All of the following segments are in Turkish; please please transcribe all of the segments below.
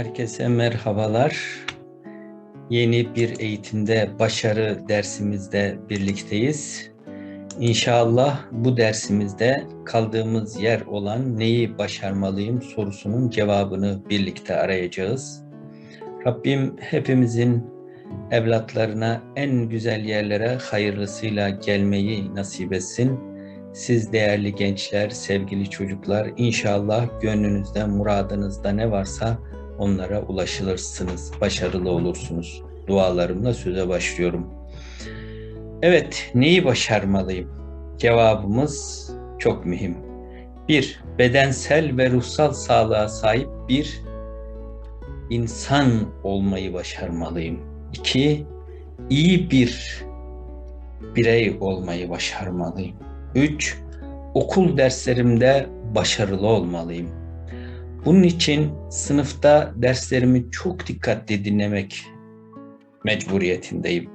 Herkese merhabalar. Yeni bir eğitimde başarı dersimizde birlikteyiz. İnşallah bu dersimizde kaldığımız yer olan neyi başarmalıyım sorusunun cevabını birlikte arayacağız. Rabbim hepimizin evlatlarına en güzel yerlere hayırlısıyla gelmeyi nasip etsin. Siz değerli gençler, sevgili çocuklar inşallah gönlünüzde, muradınızda ne varsa onlara ulaşılırsınız, başarılı olursunuz. Dualarımla söze başlıyorum. Evet, neyi başarmalıyım? Cevabımız çok mühim. Bir, bedensel ve ruhsal sağlığa sahip bir insan olmayı başarmalıyım. İki, iyi bir birey olmayı başarmalıyım. Üç, okul derslerimde başarılı olmalıyım. Bunun için sınıfta derslerimi çok dikkatli dinlemek mecburiyetindeyim.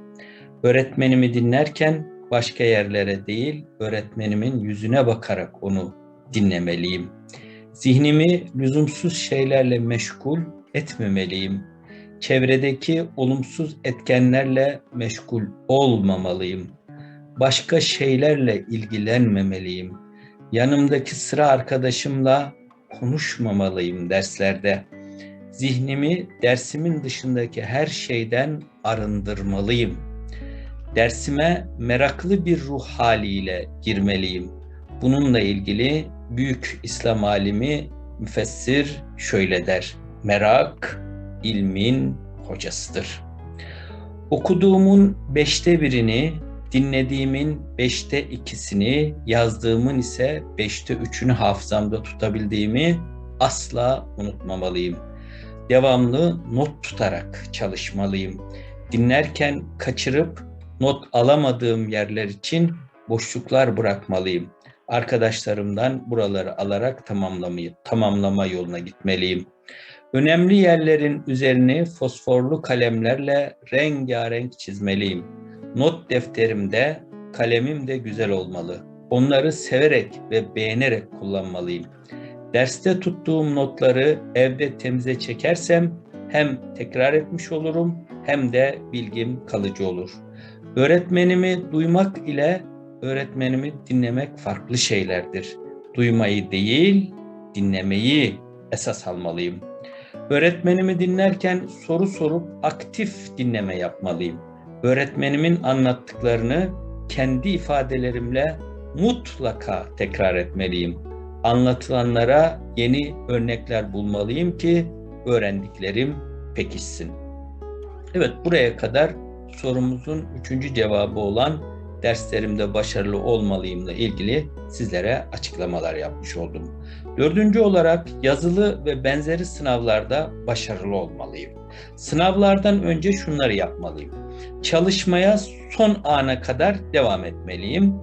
Öğretmenimi dinlerken başka yerlere değil, öğretmenimin yüzüne bakarak onu dinlemeliyim. Zihnimi lüzumsuz şeylerle meşgul etmemeliyim. Çevredeki olumsuz etkenlerle meşgul olmamalıyım. Başka şeylerle ilgilenmemeliyim. Yanımdaki sıra arkadaşımla konuşmamalıyım derslerde. Zihnimi dersimin dışındaki her şeyden arındırmalıyım. Dersime meraklı bir ruh haliyle girmeliyim. Bununla ilgili büyük İslam alimi müfessir şöyle der. Merak ilmin hocasıdır. Okuduğumun beşte birini, dinlediğimin beşte ikisini, yazdığımın ise beşte üçünü hafızamda tutabildiğimi asla unutmamalıyım. Devamlı not tutarak çalışmalıyım. Dinlerken kaçırıp not alamadığım yerler için boşluklar bırakmalıyım. Arkadaşlarımdan buraları alarak tamamlamayı, tamamlama yoluna gitmeliyim. Önemli yerlerin üzerini fosforlu kalemlerle rengarenk çizmeliyim. Not defterimde kalemim de güzel olmalı. Onları severek ve beğenerek kullanmalıyım. Derste tuttuğum notları evde temize çekersem hem tekrar etmiş olurum hem de bilgim kalıcı olur. Öğretmenimi duymak ile öğretmenimi dinlemek farklı şeylerdir. Duymayı değil, dinlemeyi esas almalıyım. Öğretmenimi dinlerken soru sorup aktif dinleme yapmalıyım. Öğretmenimin anlattıklarını kendi ifadelerimle mutlaka tekrar etmeliyim. Anlatılanlara yeni örnekler bulmalıyım ki öğrendiklerim pekişsin. Evet buraya kadar sorumuzun üçüncü cevabı olan derslerimde başarılı olmalıyımla ilgili sizlere açıklamalar yapmış oldum. Dördüncü olarak yazılı ve benzeri sınavlarda başarılı olmalıyım. Sınavlardan önce şunları yapmalıyım. Çalışmaya son ana kadar devam etmeliyim.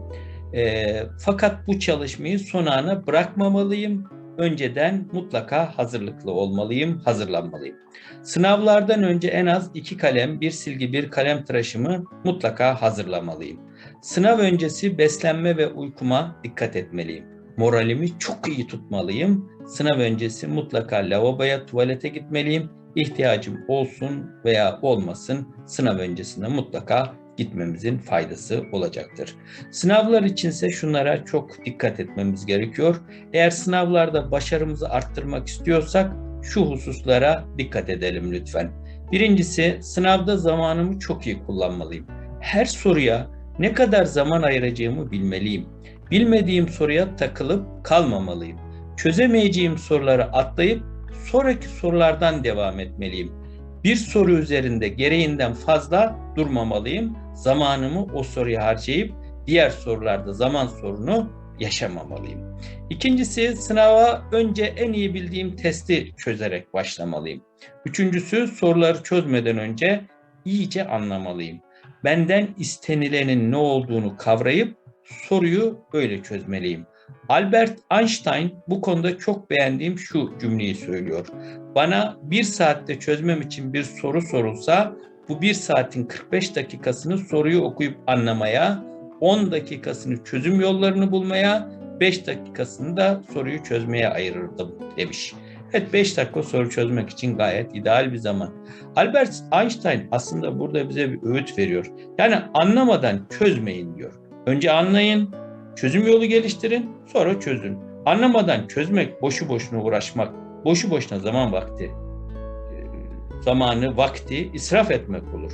E, fakat bu çalışmayı son ana bırakmamalıyım. Önceden mutlaka hazırlıklı olmalıyım, hazırlanmalıyım. Sınavlardan önce en az iki kalem, bir silgi, bir kalem tıraşımı mutlaka hazırlamalıyım. Sınav öncesi beslenme ve uykuma dikkat etmeliyim. Moralimi çok iyi tutmalıyım. Sınav öncesi mutlaka lavaboya, tuvalete gitmeliyim. İhtiyacım olsun veya olmasın sınav öncesinde mutlaka gitmemizin faydası olacaktır. Sınavlar içinse şunlara çok dikkat etmemiz gerekiyor. Eğer sınavlarda başarımızı arttırmak istiyorsak şu hususlara dikkat edelim lütfen. Birincisi sınavda zamanımı çok iyi kullanmalıyım. Her soruya ne kadar zaman ayıracağımı bilmeliyim. Bilmediğim soruya takılıp kalmamalıyım. Çözemeyeceğim soruları atlayıp sonraki sorulardan devam etmeliyim. Bir soru üzerinde gereğinden fazla durmamalıyım. Zamanımı o soruya harcayıp diğer sorularda zaman sorunu yaşamamalıyım. İkincisi sınava önce en iyi bildiğim testi çözerek başlamalıyım. Üçüncüsü soruları çözmeden önce iyice anlamalıyım. Benden istenilenin ne olduğunu kavrayıp soruyu öyle çözmeliyim. Albert Einstein bu konuda çok beğendiğim şu cümleyi söylüyor. Bana bir saatte çözmem için bir soru sorulsa bu bir saatin 45 dakikasını soruyu okuyup anlamaya, 10 dakikasını çözüm yollarını bulmaya, 5 dakikasını da soruyu çözmeye ayırırdım demiş. Evet 5 dakika soru çözmek için gayet ideal bir zaman. Albert Einstein aslında burada bize bir öğüt veriyor. Yani anlamadan çözmeyin diyor. Önce anlayın, çözüm yolu geliştirin, sonra çözün. Anlamadan çözmek, boşu boşuna uğraşmak, boşu boşuna zaman vakti, zamanı, vakti israf etmek olur.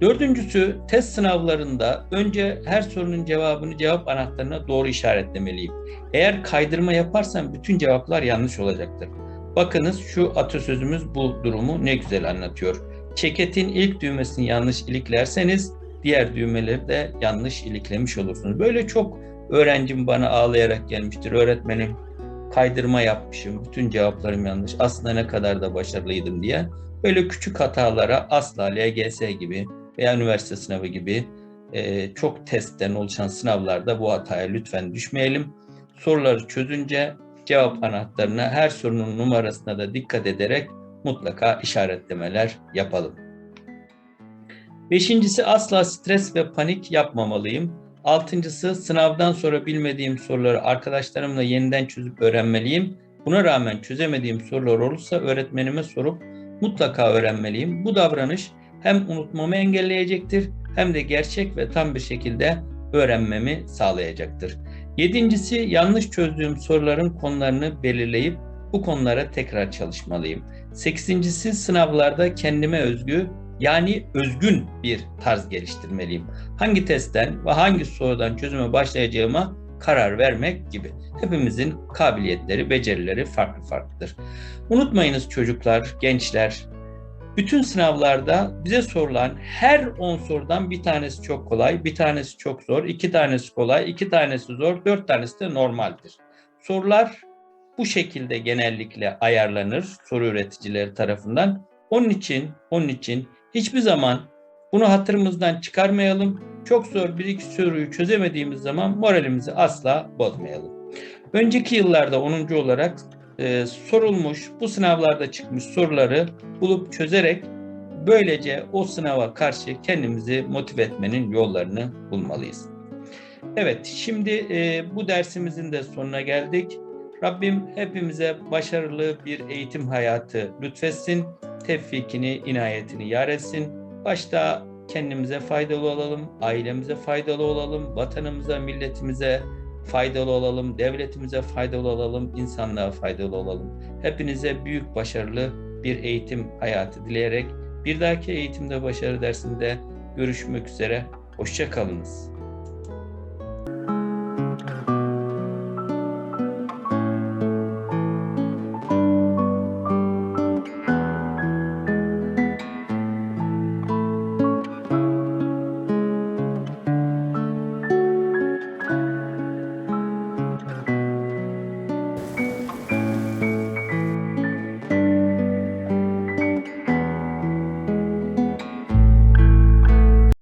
Dördüncüsü test sınavlarında önce her sorunun cevabını cevap anahtarına doğru işaretlemeliyim. Eğer kaydırma yaparsam bütün cevaplar yanlış olacaktır. Bakınız şu atasözümüz bu durumu ne güzel anlatıyor. Ceketin ilk düğmesini yanlış iliklerseniz diğer düğmeleri de yanlış iliklemiş olursunuz. Böyle çok öğrencim bana ağlayarak gelmiştir. Öğretmenim kaydırma yapmışım, bütün cevaplarım yanlış. Aslında ne kadar da başarılıydım diye. Böyle küçük hatalara asla LGS gibi veya üniversite sınavı gibi e, çok testten oluşan sınavlarda bu hataya lütfen düşmeyelim. Soruları çözünce cevap anahtarına her sorunun numarasına da dikkat ederek mutlaka işaretlemeler yapalım. Beşincisi asla stres ve panik yapmamalıyım. Altıncısı sınavdan sonra bilmediğim soruları arkadaşlarımla yeniden çözüp öğrenmeliyim. Buna rağmen çözemediğim sorular olursa öğretmenime sorup mutlaka öğrenmeliyim. Bu davranış hem unutmamı engelleyecektir hem de gerçek ve tam bir şekilde öğrenmemi sağlayacaktır. Yedincisi yanlış çözdüğüm soruların konularını belirleyip bu konulara tekrar çalışmalıyım. Sekizincisi sınavlarda kendime özgü yani özgün bir tarz geliştirmeliyim. Hangi testten ve hangi sorudan çözüme başlayacağıma karar vermek gibi. Hepimizin kabiliyetleri, becerileri farklı farklıdır. Unutmayınız çocuklar, gençler, bütün sınavlarda bize sorulan her 10 sorudan bir tanesi çok kolay, bir tanesi çok zor, iki tanesi kolay, iki tanesi zor, dört tanesi de normaldir. Sorular bu şekilde genellikle ayarlanır soru üreticileri tarafından. Onun için, onun için hiçbir zaman bunu hatırımızdan çıkarmayalım. Çok zor bir iki soruyu çözemediğimiz zaman moralimizi asla bozmayalım. Önceki yıllarda 10. olarak e, sorulmuş, bu sınavlarda çıkmış soruları bulup çözerek böylece o sınava karşı kendimizi motive etmenin yollarını bulmalıyız. Evet, şimdi e, bu dersimizin de sonuna geldik. Rabbim hepimize başarılı bir eğitim hayatı lütfetsin, tevfikini, inayetini yar etsin. Başta kendimize faydalı olalım, ailemize faydalı olalım, vatanımıza, milletimize faydalı olalım, devletimize faydalı olalım, insanlığa faydalı olalım. Hepinize büyük başarılı bir eğitim hayatı dileyerek bir dahaki eğitimde başarı dersinde görüşmek üzere. Hoşçakalınız.